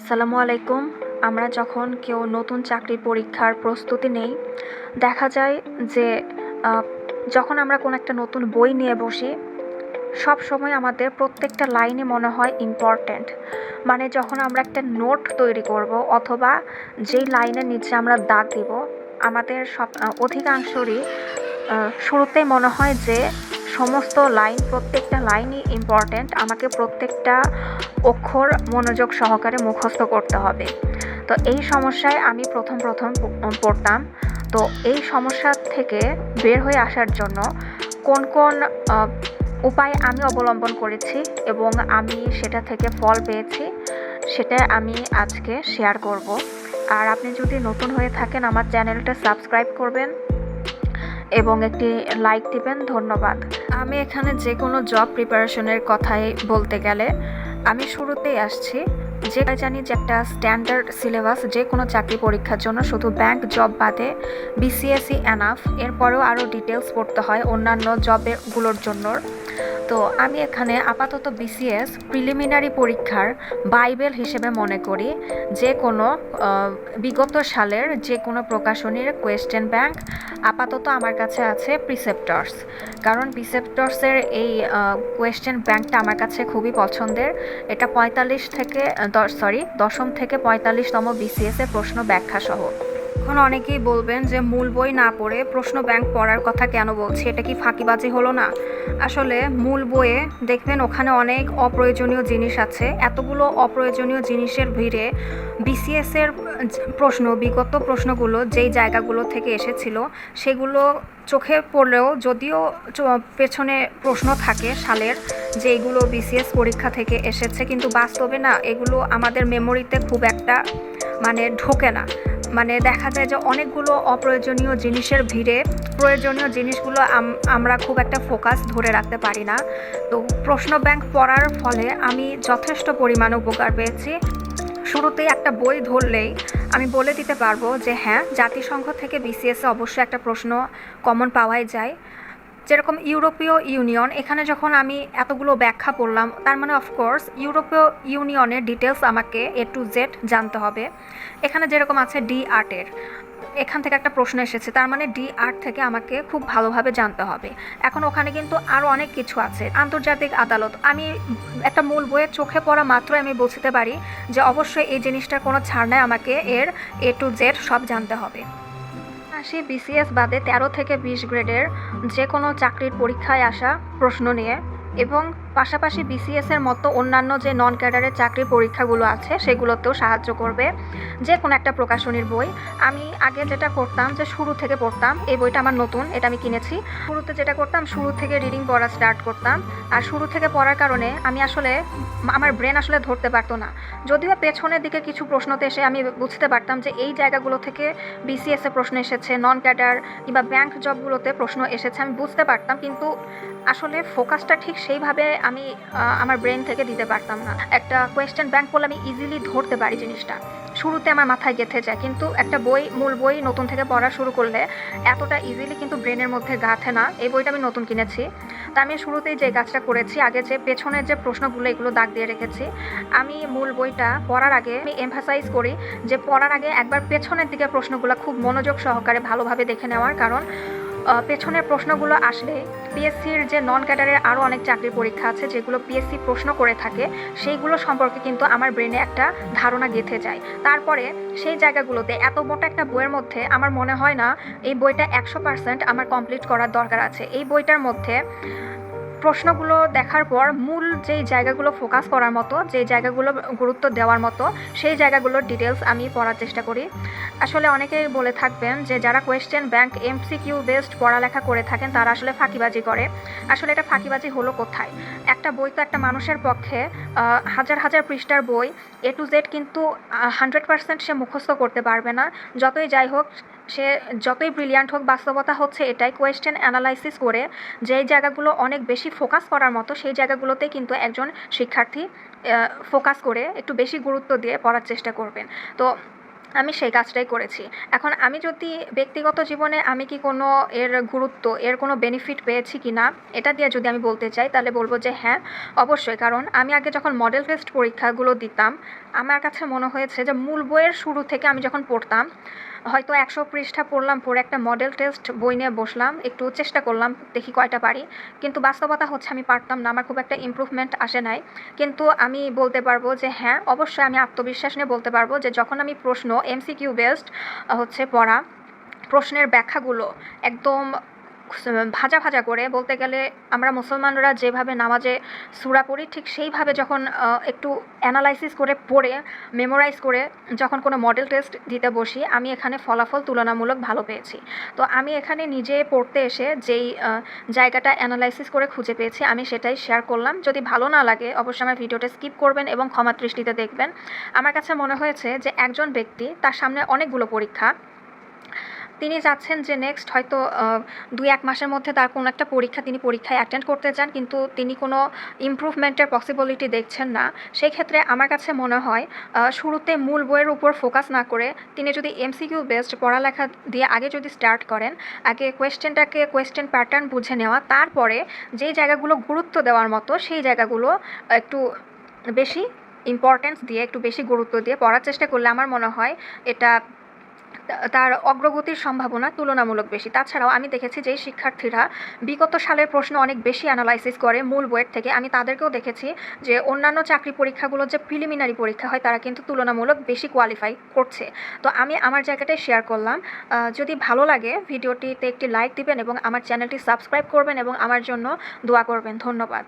আসসালামু আলাইকুম। আমরা যখন কেউ নতুন চাকরির পরীক্ষার প্রস্তুতি নেই, দেখা যায় যে যখন আমরা কোনো একটা নতুন বই নিয়ে বসি, সব সময় আমাদের প্রত্যেকটা লাইনে মনে হয় ইম্পর্ট্যান্ট মানে যখন আমরা একটা নোট তৈরি করব অথবা যেই লাইনের নিচে আমরা দাগ দিব, আমাদের সব অধিকাংশরই শুরুতেই মনে হয় যে সমস্ত লাইন, প্রত্যেকটা লাইনই ইম্পর্ট্যান্ট আমাকে প্রত্যেকটা অক্ষর মনোযোগ সহকারে মুখস্থ করতে হবে। তো এই সমস্যায় আমি প্রথম প্রথম পড়তাম। তো এই সমস্যা থেকে বের হয়ে আসার জন্য কোন কোন উপায় আমি অবলম্বন করেছি এবং আমি সেটা থেকে ফল পেয়েছি, সেটা আমি আজকে শেয়ার করব। আর আপনি যদি নতুন হয়ে থাকেন, আমার চ্যানেলটা সাবস্ক্রাইব করবেন। এবং একটি লাইক দিবেন, ধন্যবাদ। আমি এখানে যে কোনো জব প্রিপারেশনের কথাই বলতে গেলে, আমি শুরুতেই আসছি। যে জানি যে একটা স্ট্যান্ডার্ড সিলেবাস যে কোনো চাকরি পরীক্ষার জন্য শুধু ব্যাংক জব বাদে বিসিএসই অ্যানাফ এরপরেও আরও ডিটেলস পড়তে হয় অন্যান্য জবেরগুলোর জন্য। তো আমি এখানে আপাতত বিসিএস প্রিলিমিনারি পরীক্ষার বাইবেল হিসেবে মনে করি। যে কোনো বিগত সালের যে কোনো প্রকাশনীর কোয়েশ্চেন ব্যাংক আপাতত আমার কাছে আছে প্রিসেপ্টর্স কারণ প্রিসেপ্টর্সের এই কোয়েশ্চেন ব্যাংকটা আমার কাছে খুবই পছন্দের। এটা পঁয়তাল্লিশ থেকে সরি দশম থেকে পঁয়তাল্লিশতম বিসিএস এর প্রশ্ন ব্যাখ্যা সহ এখন অনেকেই বলবেন যে মূল বই না পড়ে প্রশ্ন ব্যাংক পড়ার কথা কেন বলছি? এটা কি ফাঁকিবাজি হলো না? আসলে মূল বইয়ে দেখবেন ওখানে অনেক অপ্রয়োজনীয় জিনিস আছে। এতগুলো অপ্রয়োজনীয় জিনিসের ভিড়ে বিসিএস এর প্রশ্ন, বিগত প্রশ্নগুলো যেই জায়গাগুলো থেকে এসেছিল, সেগুলো চোখে পড়লেও যদিও পেছনে প্রশ্ন থাকে সালের যে এগুলো বিসিএস পরীক্ষা থেকে এসেছে, কিন্তু বাস্তবে না, এগুলো আমাদের মেমোরিতে খুব একটা মানে ঢোকে না। মানে দেখা যায় যে অনেকগুলো অপ্রয়োজনীয় জিনিসের ভিড়ে প্রয়োজনীয় জিনিসগুলো আমরা খুব একটা ফোকাস ধরে রাখতে পারি না। তো প্রশ্ন ব্যাংক পড়ার ফলে আমি যথেষ্ট পরিমাণ উপকার পেয়েছি। শুরুতেই একটা বই ধরলেই আমি বলে দিতে পারব যে হ্যাঁ জাতিসংঘ থেকে বিসিএসে অবশ্যই একটা প্রশ্ন কমন পাওয়াই যায়। যেরকম ইউরোপীয় ইউনিয়ন, এখানে যখন আমি এতগুলো ব্যাখ্যা পড়লাম, তার মানে অফকোর্স ইউরোপীয় ইউনিয়নের ডিটেলস আমাকে এ টু জেড জানতে হবে। এখানে যেরকম আছে ডি আর্টের এখান থেকে একটা প্রশ্ন এসেছে, তার মানে ডি আর্ট থেকে আমাকে খুব ভালোভাবে জানতে হবে। এখন ওখানে কিন্তু আরও অনেক কিছু আছে। আন্তর্জাতিক আদালত, আমি একটা মূল বইয়ে চোখে পড়া মাত্রই আমি বুঝতে পারি যে অবশ্যই এই জিনিসটার কোনো ছাড় নাই আমাকে এর এ টু জেড সব জানতে হবে। আসি বিসিএস বাদে তেরো থেকে বিশ গ্রেডের যে কোনো চাকরির পরীক্ষায় আসা প্রশ্ন নিয়ে এবং পাশাপাশি বিসিএস এর মতো অন্যান্য যে নন ক্যাডারের চাকরির পরীক্ষাগুলো আছে, সেগুলোতেও সাহায্য করবে। যে কোনো একটা প্রকাশনীর বই। আমি আগে যেটা করতাম যে শুরু থেকে পড়তাম, এই বইটা আমার নতুন, এটা আমি কিনেছি। শুরুতে যেটা করতাম, শুরু থেকে রিডিং পড়া স্টার্ট করতাম। আর শুরু থেকে পড়ার কারণে আমি আসলে, আমার ব্রেন আসলে ধরতে পারতো না। যদিও পেছনের দিকে কিছু প্রশ্নতে এসে আমি বুঝতে পারতাম যে এই জায়গাগুলো থেকে বিসিএস প্রশ্ন এসেছে নন ক্যাডার কিংবা ব্যাংক জবগুলোতে প্রশ্ন এসেছে, আমি বুঝতে পারতাম। কিন্তু আসলে ফোকাসটা ঠিক সেইভাবে আমি আমার ব্রেন থেকে দিতে পারতাম না। একটা কোয়েশ্চেন ব্যাংক করলে আমি ইজিলি ধরতে পারি জিনিসটা। শুরুতে আমার মাথায় গেঁথে যায়, কিন্তু একটা বই, মূল বই নতুন থেকে পড়া শুরু করলে এতটা ইজিলি কিন্তু ব্রেনের মধ্যে গাঁথে না। এই বইটা আমি নতুন কিনেছি। তা আমি শুরুতেই যে কাজটা করেছি, আগে যে পেছনের যে প্রশ্নগুলো, এগুলো দাগ দিয়ে রেখেছি, আমি মূল বইটা পড়ার আগে আমি এমফাসাইজ করি যে পড়ার আগে একবার পেছনের দিকে প্রশ্নগুলো খুব মনোযোগ সহকারে ভালোভাবে দেখে নেওয়ার। কারণ পেছনের প্রশ্নগুলো আসলে পিএসসির যে নন ক্যাডারের আরও অনেক চাকরির পরীক্ষা আছে, যেগুলো পিএসসি প্রশ্ন করে থাকে, সেইগুলো সম্পর্কে কিন্তু আমার ব্রেনে একটা ধারণা গেঁথে যায়। তারপরে সেই জায়গাগুলোতে এত মোটা একটা বইয়ের মধ্যে আমার মনে হয় না, এই বইটা একশো পার্সেন্ট আমার কমপ্লিট করার দরকার আছে। এই বইটার মধ্যে প্রশ্নগুলো দেখার পর মূল যেই জায়গাগুলো ফোকাস করার মতো, যেই জায়গাগুলো গুরুত্ব দেওয়ার মতো, সেই জায়গাগুলোর ডিটেলস আমি পড়ার চেষ্টা করি। আসলে অনেকেই বলে থাকবেন যে, যারা কোয়েশ্চেন ব্যাংক এমসিকিউ বেসড পড়ালেখা করে থাকেন, তারা আসলে ফাঁকিবাজি করে। আসলে এটা ফাঁকিবাজি হলো কোথায়? একটা বই তো একটা মানুষের পক্ষে হাজার হাজার পৃষ্ঠার বই এ টু জেড কিন্তু হান্ড্রেড পার্সেন্ট সে মুখস্থ করতে পারবে না। যতই যাই হোক সে যতই ব্রিলিয়ান্ট হোক, বাস্তবতা হচ্ছে এটাই। কোয়েশ্চেন অ্যানালাইসিস করে যেই জায়গাগুলো অনেক বেশি ফোকাস করার মতো, সেই জায়গাগুলোতে কিন্তু একজন শিক্ষার্থী ফোকাস করে একটু বেশি গুরুত্ব দিয়ে পড়ার চেষ্টা করবেন। তো আমি সেই কাজটাই করেছি। এখন আমি যদি ব্যক্তিগত জীবনে আমি কি কোনো এর গুরুত্ব, এর কোনো বেনিফিট পেয়েছি কি না, এটা দিয়ে যদি আমি বলতে চাই, তাহলে বলব যে হ্যাঁ অবশ্যই। কারণ আমি আগে যখন মডেল টেস্ট পরীক্ষাগুলো দিতাম, আমার কাছে মনে হয়েছে যে মূল বইয়ের শুরু থেকে আমি যখন পড়তাম হয়তো একশো পৃষ্ঠা পড়লাম, পড়ে একটা মডেল টেস্ট বই নিয়ে বসলাম, একটু চেষ্টা করলাম, দেখি কয়টা পারি। কিন্তু বাস্তবতা হচ্ছে আমি পারতাম না, আমার খুব একটা ইম্প্রুভমেন্ট আসে নাই। কিন্তু আমি বলতে পারব যে হ্যাঁ অবশ্যই আমি আত্মবিশ্বাস নিয়ে বলতে পারব যে যখন আমি প্রশ্ন এমসিকিউ বেসড হচ্ছে পড়া, প্রশ্নের ব্যাখ্যাগুলো একদম ভাজা ভাজা করে বলতে গেলে আমরা মুসলমানরা যেভাবে নামাজে সুরা পড়ি ঠিক সেইভাবে যখন একটু অ্যানালাইসিস করে পড়ে মেমোরাইজ করে যখন কোনো মডেল টেস্ট দিতে বসি, আমি এখানে ফলাফল তুলনামূলক ভালো পেয়েছি। তো আমি এখানে নিজে পড়তে এসে যেই জায়গাটা অ্যানালাইসিস করে খুঁজে পেয়েছি, আমি সেটাই শেয়ার করলাম। যদি ভালো না লাগে, অবশ্যই আমার ভিডিওটা স্কিপ করবেন এবং ক্ষমা দৃষ্টিতে দেখবেন। আমার কাছে মনে হয়েছে যে একজন ব্যক্তি তার সামনে অনেকগুলো পরীক্ষা তিনি চাচ্ছেন যে নেক্সট হয়তো দুই এক মাসের মধ্যে তার কোনো একটা পরীক্ষা, তিনি পরীক্ষায় অ্যাটেন্ড করতে চান, কিন্তু তিনি কোনো ইমপ্রুভমেন্টের পসিবিলিটি দেখছেন না। সেই ক্ষেত্রে আমার কাছে মনে হয় শুরুতে মূল বইয়ের উপর ফোকাস না করে তিনি যদি এমসিকিউ বেসড পড়ালেখা দিয়ে আগে যদি স্টার্ট করেন, আগে কোয়েশ্চেনটাকে কোয়েশ্চেন প্যাটার্ন বুঝে নেওয়া, তারপরে যেই জায়গাগুলো গুরুত্ব দেওয়ার মতো, সেই জায়গাগুলো একটু বেশি ইম্পর্টেন্স দিয়ে, একটু বেশি গুরুত্ব দিয়ে পড়ার চেষ্টা করলে আমার মনে হয় এটা তার অগ্রগতির সম্ভাবনা তুলনামূলক বেশি। তাছাড়াও আমি দেখেছি যেই শিক্ষার্থীরা বিগত সালের প্রশ্ন অনেক বেশি অ্যানালাইসিস করে মূল বইয়ের থেকে। আমি তাদেরকেও দেখেছি যে অন্যান্য চাকরি পরীক্ষাগুলো যে প্রিলিমিনারি পরীক্ষা হয়, তারা কিন্তু তুলনামূলক বেশি কোয়ালিফাই করছে। তো আমি আমার জায়গাটাই শেয়ার করলাম। যদি ভালো লাগে ভিডিওটিতে একটি লাইক দিবেন এবং আমার চ্যানেলটি সাবস্ক্রাইব করবেন এবং আমার জন্য দোয়া করবেন। ধন্যবাদ।